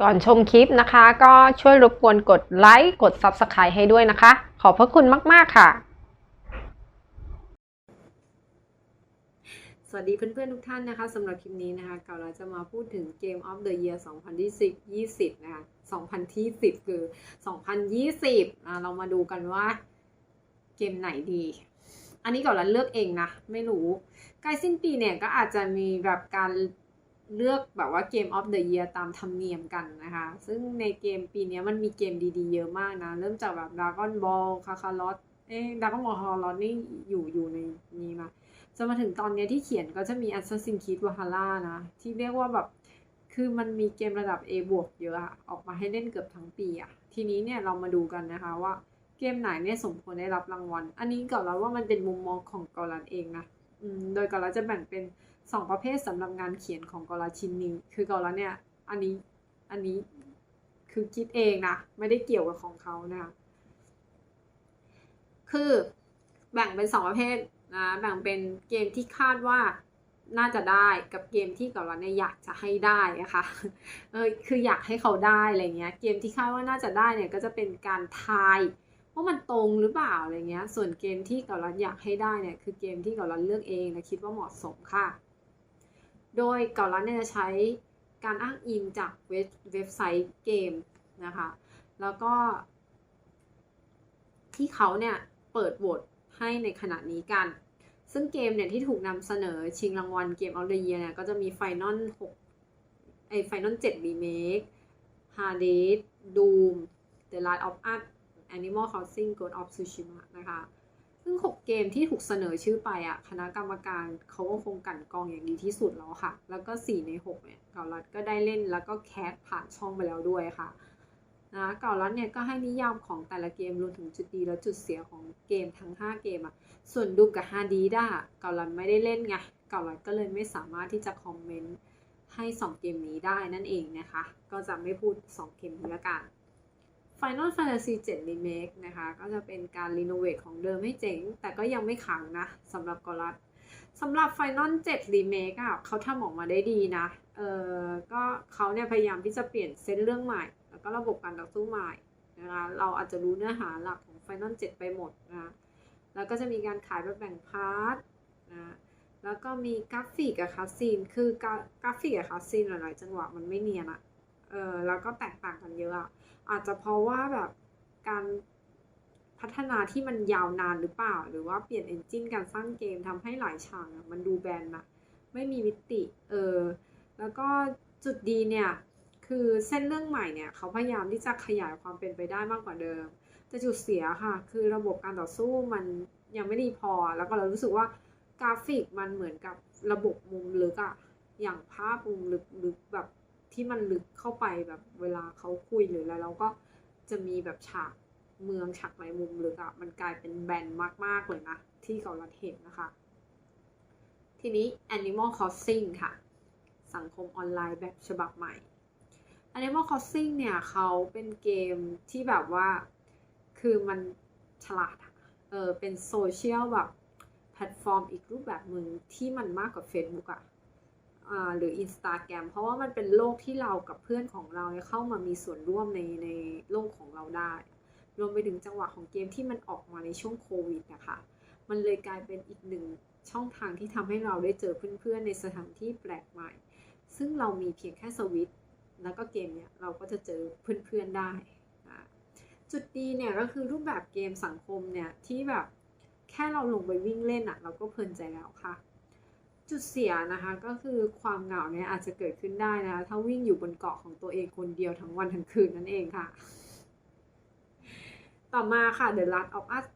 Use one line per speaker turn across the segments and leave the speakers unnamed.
ก่อนชมคลิปนะคะ ก็ช่วยรบกวนกดไลค์กด Subscribe ให้ด้วยนะคะ ขอบพระคุณมาก ๆ ค่ะ
สวัสดีเพื่อน ๆ ทุกท่านนะคะสำหรับคลิปนี้นะคะเกาเราจะมาพูดถึง Game of the Year 2020 20นะคะ2020 คือ 2020อะเรามาดูกันว่าเกมไหนดี อันนี้เก่าเราเลือกเองนะ ไม่รู้ ใกล้สิ้นปีเนี่ยก็อาจจะมีแบบการ เลือกแบบว่า Game of the Year ตามธรรมเนียมกันนะคะ ซึ่งในเกมปีนี้มันมีเกมดีๆเยอะมากนะ เริ่มจากแบบ Dragon Ball Kakarot เอ๊ะ Dragon Ball Kakarot นี่อยู่อยู่ในนี้มาจนมาถึงตอนนี้ที่เขียนก็จะมี Assassin's Creed Valhalla นะ ที่เรียกว่าแบบคือมันมีเกมระดับ A บวกเยอะออกมาให้เล่นเกือบทั้งปีอะทีนี้เนี่ยเรามาดูกันนะคะว่าเกมไหนเนี่ยสมควรได้รับรางวัล อันนี้ก่อนแล้วว่ามันเป็นมุมมองของกอลันเองนะอืมโดยกอลันจะแบ่งเป็น 2ประเภทสำหรับงานเขียนของกอลันชิ้นนี้คือกอลันเนี่ยอันนี้อันนี้คือคิดเองนะไม่ได้เกี่ยวกับของเขานะคะคือแบ่งเป็นสองประเภทนะแบ่งเป็นเกมที่คาดว่าน่าจะได้กับเกมที่กับเราเนี่ยอยากจะให้ได้นะคะเออคืออยากให้เขาได้อะไรเงี้ยเกมที่คาดว่าน่าจะได้เนี่ยก็จะเป็นการทายว่ามันตรงหรือเปล่าอะไรเงี้ย ส่วนเกมที่กับเราอยากให้ได้เนี่ยคือเกมที่กับเราเลือกเองและคิดว่าเหมาะสมค่ะ โดยเก่ารันเนี่ยจะใช้การอ้างอิงจากเว็บเว็บไซต์เกมนะคะ แล้วก็ ที่เขาเนี่ยเปิดโหวตให้ในขณะนี้กัน ซึ่งเกมเนี่ยที่ถูกนำเสนอชิงรางวัลเกม of the year เนี่ยก็จะมี Final 6ไอ้ Final 7 Remake Hades Doom The Last of Us Animal Crossing Ghost of Tsushima นะคะ ซึ่ง 6 เกมที่ถูกเสนอชื่อไปอะคณะกรรมการเขาก็คงกันกองอย่างดีที่สุดแล้วค่ะ แล้วก็ 4 ใน6เนี่ยเกาลัดก็ได้เล่นแล้วก็แคสผ่านช่องไปแล้วด้วยค่ะนะเกาลัดเนี่ยก็ให้นิยามของแต่ละเกมรวมถึงจุดดีและจุดเสียของเกมทั้ง 5 เกมอะส่วนดูกับฮาดีด้าเกาลัดไม่ได้เล่นไงเกาลัดก็เลยไม่สามารถที่จะคอมเมนต์ให้ 2 เกมนี้ได้นั่นเองนะคะ ก็จะไม่พูด 2 เกมนี้ละกัน Final Fantasy 7 Remake นะคะ ก็จะเป็นการรีโนเวทของเดิมให้เจ๋ง แต่ก็ยังไม่ขังนะสำหรับกอลัดสำหรับ Final 7 Remake อะเขาทำออกมาได้ดีนะ เออก็เขาเนี่ยพยายามที่จะเปลี่ยนเซตเรื่องใหม่ แล้วก็ระบบการต่อสู้ใหม่นะคะเราอาจจะรู้เนื้อหาหลักของ Final 7 ไปหมดนะแล้วก็จะมีการขายแบบแบ่งพาร์ทนะแล้วก็มีกราฟิกกับคาซีน คือกราฟิกกับคาซีนหลายๆจังหวะมันไม่เนียนอะ เออแล้วก็แตกต่างกันเยอะอาจจะเพราะว่าแบบการพัฒนาที่มันยาวนานหรือเปล่า หรือว่าเปลี่ยนเอนจินการสร้างเกมทำให้หลายฉากมันดูแบนนะไม่มีมิติ เออ แล้วก็จุดดีเนี่ย คือเส้นเรื่องใหม่เนี่ย เขาพยายามที่จะขยายความเป็นไปได้มากกว่าเดิม แต่จุดเสียค่ะ คือระบบการต่อสู้มันยังไม่ดีพอ แล้วก็เรารู้สึกว่ากราฟิกมันเหมือนกับระบบมุมลึกอะอย่างภาพมุมลึกลึกแบบ ที่มันลึกเข้าไปแบบเวลาเขาคุยหรืออะไรเราก็จะมีแบบฉากเมืองฉากในมุมลึกอะมันกลายเป็นแบนมาก ๆ เลยนะ ที่เกาลัดเห็นนะคะ ทีนี้ Animal Crossing ค่ะ สังคมออนไลน์แบบฉบับใหม่ Animal Crossing เนี่ยเขาเป็นเกมที่แบบว่าคือมันฉลาดเออเป็นโซเชียลแบบแพลตฟอร์มอีกรูปแบบหนึ่งที่มันมากกว่า Facebook อะอ่า หรือ Instagram เพราะว่ามันเป็นโลกที่เรากับเพื่อนของเราเข้ามามีส่วนร่วมในในโลกของเราได้ รวมไปถึงจังหวะของเกมที่มันออกมาในช่วงโควิดนะคะ มันเลยกลายเป็นอีกหนึ่งช่องทางที่ทำให้เราได้เจอเพื่อนๆ ในสถานที่แปลกใหม่ ซึ่งเรามีเพียงแค่สวิตแล้วก็เกมเนี่ยเราก็จะเจอเพื่อนๆได้นะจุดดีเนี่ยก็คือรูปแบบเกมสังคมเนี่ยที่แบบแค่เราลงไปวิ่งเล่นอะ เราก็เพลินใจแล้วค่ะ จุดเสียนะคะก็คือความเหงาเนี่ยอาจจะเกิดขึ้นได้นะคะถ้าวิ่งอยู่บนเกาะของตัวเองคนเดียวทั้งวันทั้งคืนนั่นเองค่ะ ต่อมาค่ะ The Last of Us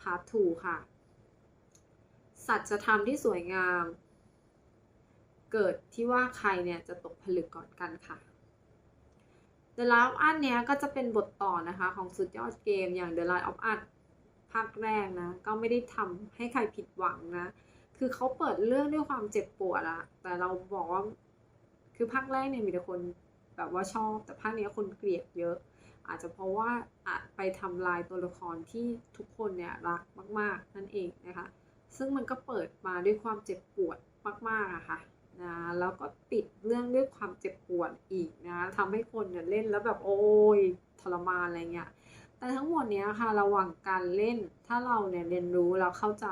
Part 2ค่ะ สัจธรรมที่สวยงาม เกิดที่ว่าใครเนี่ยจะตกผลึกก่อนกันค่ะ The Last of Us เนี้ยก็จะเป็นบทต่อนะคะของสุดยอดเกมอย่าง The Last of Us ภาคแรกนะ ก็ไม่ได้ทำให้ใครผิดหวังนะ คือเขาเปิดเรื่องด้วยความเจ็บปวดอะแต่เราบอกว่า คือภาคแรกเนี่ยมีแต่คนแบบว่าชอบ แต่ภาคเนี้ยคนเกลียดเยอะ อาจจะเพราะว่าอาจไปทำลายตัวละครที่ทุกคนเนี่ยรักมาก ๆ นั่นเองนะคะ ซึ่งมันก็เปิดมาด้วยความเจ็บปวดมากๆอะค่ะนะแล้วก็ปิดเรื่องด้วยความเจ็บปวดอีกนะทำให้คนเนี่ยเล่นแล้วแบบโอ้ยทรมานอะไรเงี้ยแต่ทั้งหมดเนี้ยค่ะระหว่างการเล่นถ้าเราเนี่ยเรียนรู้เราเข้าใจ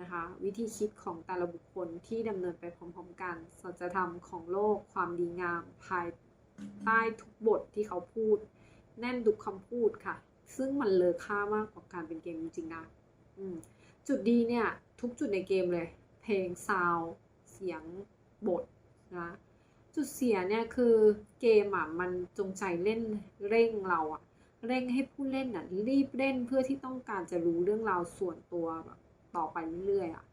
นะคะ วิธีคิดของแต่ละบุคคลที่ดำเนินไปพร้อมๆกันสัจธรรมของโลกความดีงามภายใต้ทุกบทที่เขาพูด แน่นทุกคำพูดค่ะ ซึ่งมันเลอค่ามากกว่าการเป็นเกมจริงๆนะจุดดีเนี่ย ทุกจุดในเกมเลย เพลงซาวด์เสียงบทนะจุดเสียเนี่ยคือเกมอะมันจงใจเล่นเร่งเราอะเร่งให้ผู้เล่นอะรีบเล่นเพื่อที่ต้องการจะรู้เรื่องราวส่วนตัวแบบ ต่อไปเรื่อยๆอะ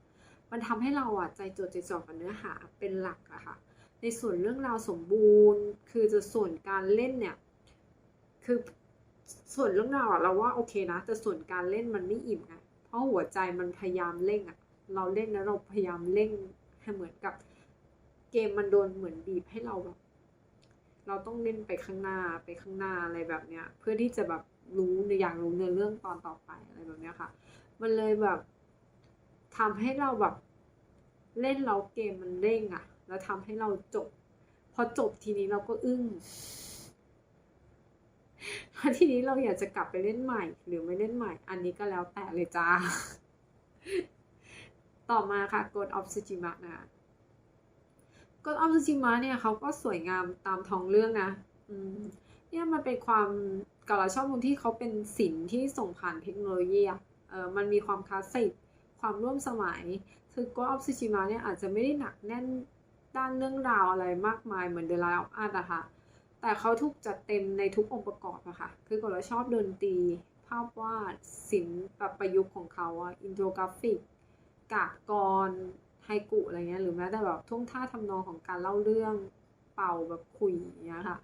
มันทำให้เราอะใจจดใจจ่อกับเนื้อหาเป็นหลักอะค่ะ ในส่วนเรื่องราวสมบูรณ์ คือจะส่วนการเล่นเนี่ย คือส่วนเรื่องราวอะเราว่าโอเคนะ แต่ส่วนการเล่นมันไม่อิ่มไงเพราะหัวใจมันพยายามเร่งอะเราเล่นแล้วเราพยายามเร่งให้เหมือนกับ เกมมันโดนเหมือนบีบให้เราแบบเราต้องเล่นไปข้างหน้าไปข้างหน้าอะไรแบบเนี้ย เพื่อที่จะแบบรู้อยากรู้เนื้อเรื่องตอนต่อไปอะไรแบบเนี้ยค่ะ มันเลยแบบ ทำให้เราแบบเล่นแล้วเกมมันเร่งอะแล้วทำให้เราจบ พอจบทีนี้เราก็อึ้งถ้าทีนี้เราอยากจะกลับไปเล่นใหม่ หรือไม่เล่นใหม่ อันนี้ก็แล้วแต่เลยจ้า ต่อมาค่ะ Ghost of Tsushima นะคะ Ghost of Tsushima เนี่ยเขาก็สวยงามตามท้องเรื่องนะ อืม เนี่ยมันเป็นความกับเราชอบตรงที่เขาเป็นศิลป์ที่ส่งผ่านเทคโนโลยีอะเออมันมีความคลาสสิก ความร่วมสมัย คือ Ghost of Tsushima เนี่ยอาจจะไม่ได้หนักแน่นด้านเรื่องราวอะไรมากมายเหมือน The Last of Us อะค่ะ แต่เขาถูกจัดเต็มในทุกองค์ประกอบอะค่ะ คือก็เราชอบดนตรี ภาพวาดศิลป์แบบประยุกต์ของเขาอะอินโทรกราฟิก กากกรไฮกุอะไรเงี้ย หรือแม้แต่แบบท่วงท่าทำนองของการเล่าเรื่องเป่าแบบคุยอย่างเงี้ยค่ะ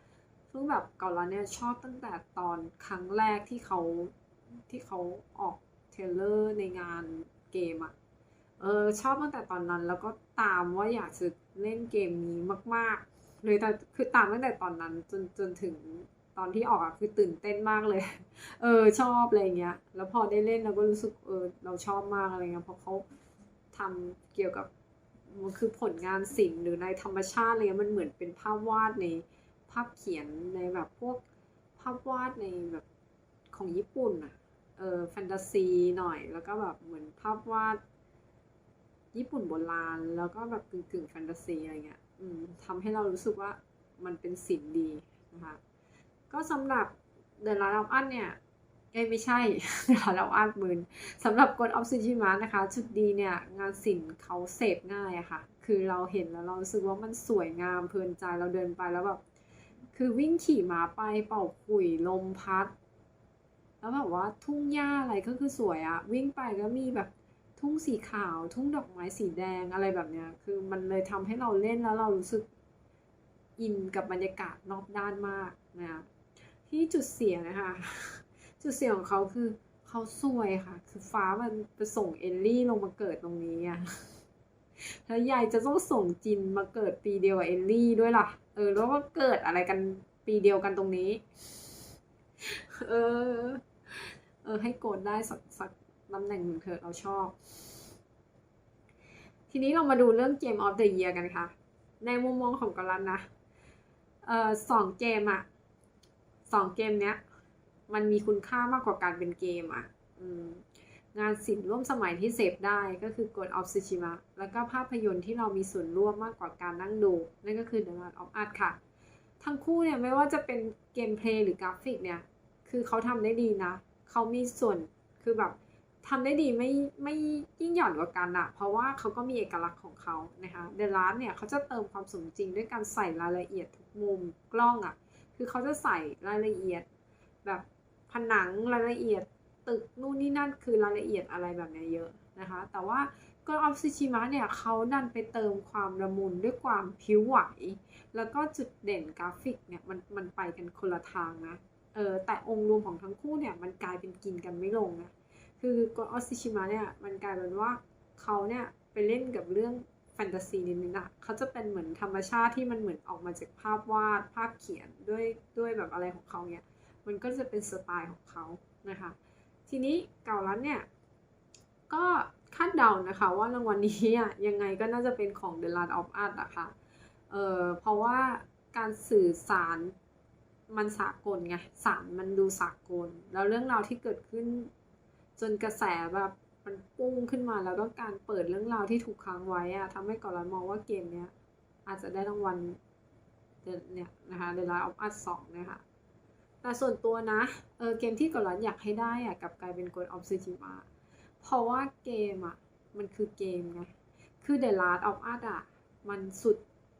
ซึ่งแบบเก่าล้วเนี่ยชอบตั้งแต่ตอนครั้งแรกที่เขาที่เขาออกเทเลอร์ในงาน เกมอะเออชอบตั้งแต่ตอนนั้นแล้วก็ตามว่าอยากจะเล่นเกมนี้มากๆเลยแต่คือตามตั้งแต่ตอนนั้นจนจนถึงตอนที่ออกอะคือตื่นเต้นมากเลย เออชอบอะไรเงี้ย แล้วพอได้เล่นเราก็รู้สึกเออเราชอบมากอะไรเงี้ยเพราะเขาทำเกี่ยวกับมันคือผลงานศิลป์หรือในธรรมชาติอะไรเงี้ยมันเหมือนเป็นภาพวาดในภาพเขียนในแบบพวกภาพวาดในแบบของญี่ปุ่นอะ เออแฟนตาซีหน่อย แล้วก็แบบเหมือนภาพวาดญี่ปุ่นโบราณ แล้วก็แบบกึ่งกึ่งแฟนตาซีอะไรเงี้ยอืมทำให้เรารู้สึกว่ามันเป็นศิลป์ดีนะคะก็สำหรับ The Last of Us เนี่ยเอ้ไม่ใช่ The Last of Us มืนสำหรับ Ghost of Tsushima นะคะ จุดดีเนี่ยงานศิลป์เขาเสพง่ายอะค่ะ คือเราเห็นแล้วเรารู้สึกว่ามันสวยงามเพลินใจเราเดินไปแล้วแบบคือวิ่งขี่ม้าไปเป่าขุยลมพัด แล้วแบบว่าทุ่งหญ้าอะไรก็คือสวยอะวิ่งไปก็มีแบบทุ่งสีขาว ทุ่งดอกไม้สีแดงอะไรแบบเนี้ย คือมันเลยทำให้เราเล่นแล้วเรารู้สึกอินกับบรรยากาศรอบด้านมากนะคะที่จุดเสียนะคะจุดเสียของเขาคือเขาซวยค่ะ คือฟ้ามันไปส่งเอลลี่ลงมาเกิดตรงนี้อะแล้วยายจะต้องส่งจินมาเกิดปีเดียวกับเอลลี่ด้วยล่ะ เออ แล้วก็เกิดอะไรกันปีเดียวกันตรงนี้ เออ ออให้โกรธได้สักสักตำแหน่งหนึ่งเถอะเราชอบ ทีนี้เรามาดูเรื่องเกม of the year กันค่ะ ในมุมมองของกรันนะเอ่อสองเกมอะสองเกมเนี้ย มันมีคุณค่ามากกว่าการเป็นเกมอะองานศิลป์ร่วมสมัยที่เสพได้ก็คือ Ghost of Tsushima แล้วก็ภาพยนตร์ที่เรามีส่วนร่วมมากกว่าการนั่งดู นั่นก็คือ The Last of Us ค่ะ ทั้งคู่เนี่ยไม่ว่าจะเป็นเกมเพลย์หรือกราฟิกเนี่ย คือเขาทำได้ดีนะ เขามีส่วนคือแบบทำได้ดีไม่ไม่ยิ่งหย่อนกว่ากันอะเพราะว่าเขาก็มีเอกลักษณ์ของเขานะคะเดล s เนี่ยเขาจะเติมความสมจริงด้วยการใส่รายละเอียดทุกมุมกล้องอะคือเขาจะใส่รายละเอียดแบบผนังรายละเอียดตึกนู่นนี่นั่นคือรายละเอียดอะไรแบบนี้เยอะนะคะ แต่ว่าก็ออฟซิชิมะเนี่ยเขาดันไปเติมความละมุนด้วยความผิวไหว แล้วก็จุดเด่นกราฟิกเนี่ยมันมันไปกันคนละทางนะ เออแต่องค์รวมของทั้งคู่เนี่ยมันกลายเป็นกินกันไม่ลงนะคือก็ออสซิชิมะเนี่ยมันกลายเป็นว่าเขาเนี่ยไปเล่นกับเรื่องแฟนตาซีนิดนึงอะเขาจะเป็นเหมือนธรรมชาติที่มันเหมือนออกมาจากภาพวาดภาพเขียนด้วยด้วยแบบอะไรของเขาเนี่ย มันก็จะเป็นสไตล์ของเขานะคะ ทีนี้เก่าลันเนี่ย ก็คาดเดานะคะว่ารางวัลนี้อะยังไงก็น่าจะเป็นของ The Last of Us อะค่ะ เออเพราะว่าการสื่อสาร มันสากลไงสารมันดูสากล แล้วเรื่องราวที่เกิดขึ้น จนกระแสแบบมันปุ้งขึ้นมาแล้วก็การเปิดเรื่องราวที่ถูกค้างไว้อะทำให้ก่อนเรามองว่าเกมเนี้ย อาจจะได้รางวัลเนี่ยนะคะ The Last of Us 2นะคะแต่ส่วนตัวนะเออเกมที่ก่อนเราอยากให้ได้อะกับกลายเป็น Ghost of Tsushima เพราะว่าเกมอะมันคือเกมไงคือ The Last of Us อะมันสุด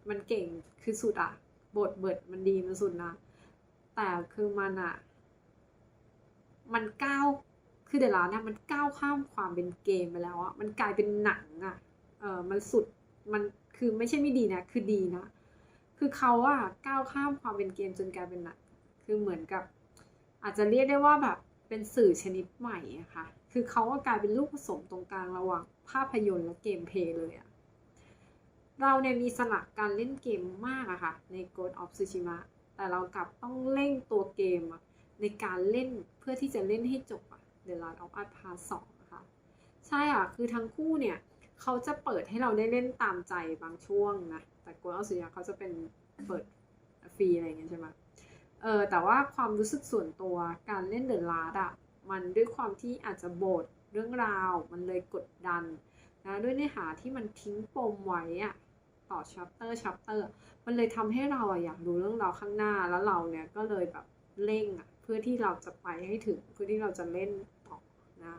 มันเก่งคือสุดอะบทเบิดมันดีมันสุดนะ แต่คือมันอะมันก้าวคือ The Last เนี่ยมันก้าวข้ามความเป็นเกมไปแล้วอะมันกลายเป็นหนังอะเออมันสุดมันคือไม่ใช่ไม่ดีนะ คือดีนะ คือเขาอะก้าวข้ามความเป็นเกมจนกลายเป็นหนังคือเหมือนกับ อาจจะเรียกได้ว่าแบบเป็นสื่อชนิดใหม่อะค่ะคือเขาก็กลายเป็นลูกผสมตรงกลางระหว่างภาพยนตร์และเกมเพลย์เลยอะเราเนี่ยมีสลักการเล่นเกมมากอะค่ะใน Ghost of Tsushima แต่เรากลับต้องเร่งตัวเกมในการเล่นเพื่อที่จะเล่นให้จบอะ The Last of Us Part 2นะคะใช่อะ คือทั้งคู่เนี่ยเขาจะเปิดให้เราได้เล่นตามใจบางช่วงนะ แต่ Ghost of Tsushima เขาจะเป็นเปิดฟรีอะไรเงี้ยใช่ไหมเออแต่ว่าความรู้สึกส่วนตัวการเล่นเดอะลาดอะมันด้วยความที่อาจจะบทเรื่องราว มันเลยกดดันนะด้วยเนื้อหาที่มันทิ้งปมไว้อะ ต่อชัปเตอร์ชัปเตอร์มันเลยทำให้เราอยากดูเรื่องราวข้างหน้าแล้วเราเนี่ยก็เลยแบบเร่งอะเพื่อที่เราจะไปให้ถึงเพื่อที่เราจะเล่นต่อนะ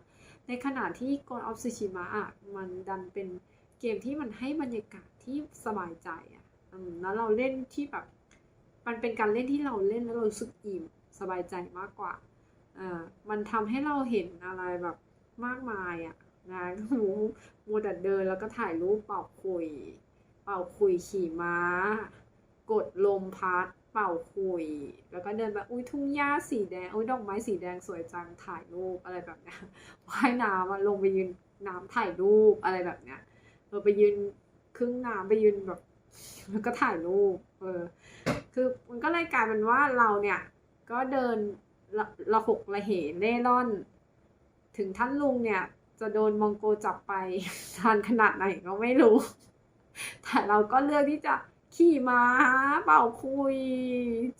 ในขณะที่ Ghost of Tsushima อะมันดันเป็นเกมที่มันให้บรรยากาศที่สบายใจอะแล้วเราเล่นที่แบบมันเป็นการเล่นที่เราเล่นแล้วเราสึกอิ่มสบายใจมากกว่าเอ่อมันทำให้เราเห็นอะไรแบบมากมายอะนะหมูมัวแต่เดินแล้วก็ถ่ายรูปเป่าคุย เป่าคุยขี่ม้า กดลมพัด เป่าคุย แล้วก็เดินแบบอุ้ยทุ่งหญ้าสีแดงอุ้ยดอกไม้สีแดงสวยจังถ่ายรูปอะไรแบบเนี้ยว่ายน้ำลงไปยืนน้ำถ่ายรูปอะไรแบบเนี้ยเออไปยืนครึ่งน้ำไปยืนแบบแล้วก็ถ่ายรูปเออคือมันก็เลยกลายเป็นว่าเราเนี่ย ก็เดินละละหกละเหเล่ร่อน ถึงท่านลุงเนี่ย จะโดนมองโกจับไปทานขนาดไหนก็ไม่รู้ แต่เราก็เลือกที่จะขี่ม้าเป่าคุย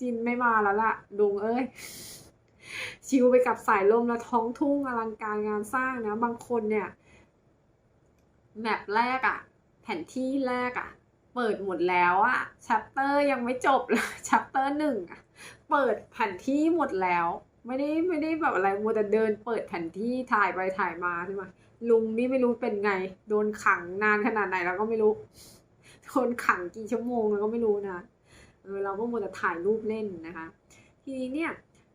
จินไม่มาแล้วล่ะลุงเอ้ย ชิวไปกับสายลมและท้องทุ่งอลังการงานสร้างนะ บางคนเนี่ยแมปแรกอะแผนที่แรกอะเปิดหมดแล้วอะชัปเตอร์ยังไม่จบเลยชัปเตอร์หนึ่งอะเปิดแผนที่หมดแล้ว ไม่ได้ไม่ได้แบบอะไรมัวแต่เดิน เปิดแผนที่ถ่ายไปถ่ายมาใช่ไหม ลุงนี่ไม่รู้เป็นไง โดนขังนานขนาดไหนเราก็ไม่รู้ โดนขังกี่ชั่วโมงเราก็ไม่รู้นะเออเราก็มัวแต่ถ่ายรูปเล่นนะคะ ทีนี้เนี่ย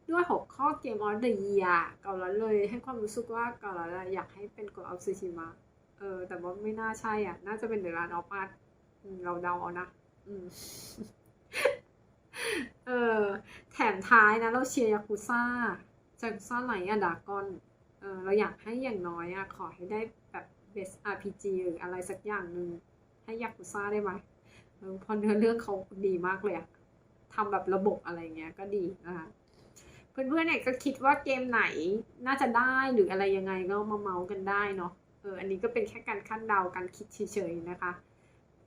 ด้วยหกข้อเกมออฟเดอะเยียเกาลัดเลยให้ความรู้สึกว่าเกาลัดอยากให้เป็นกดออฟซูชิมะเออ แต่ว่าไม่น่าใช่อะ น่าจะเป็นเดอะรานออฟอาร์ตเราเดาเอานะอเออ แถมท้ายนะ เราเชียร์ยากุซ่าจากซ่าไหลอะดากอน เออเราอยากให้อย่างน้อยอะขอให้ได้แบบเบส RPG หรืออะไรสักอย่างหนึ่งให้ยากุซ่าได้ไหมเออเพราะเนื้อเรื่องเขาดีมากเลยอะทำแบบระบบอะไรเงี้ยก็ดีนะคะเพื่อนๆเนี่ยก็คิดว่าเกมไหนน่าจะได้หรืออะไรยังไงก็มาเมาส์กันได้เนาะเอออันนี้ก็เป็นแค่การคาดเดาการคิดเฉยๆนะคะ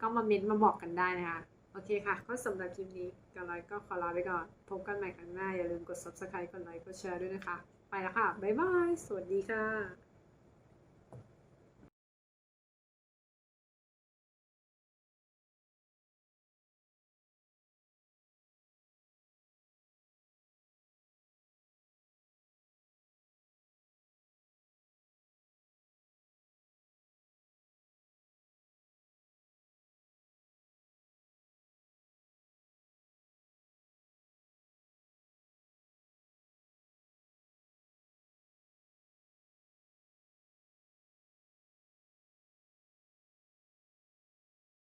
ก็มาเม้นต์มาบอกกันได้นะคะโอเคค่ะ ก็สำหรับคลิปนี้กันไลก็ขอลาไปก่อน พบกันใหม่ครั้งหน้า อย่าลืมกด subscribe กดไลค์กดแชร์ด้วยนะคะ ไปแล้วค่ะ บ๊ายบาย สวัสดีค่ะ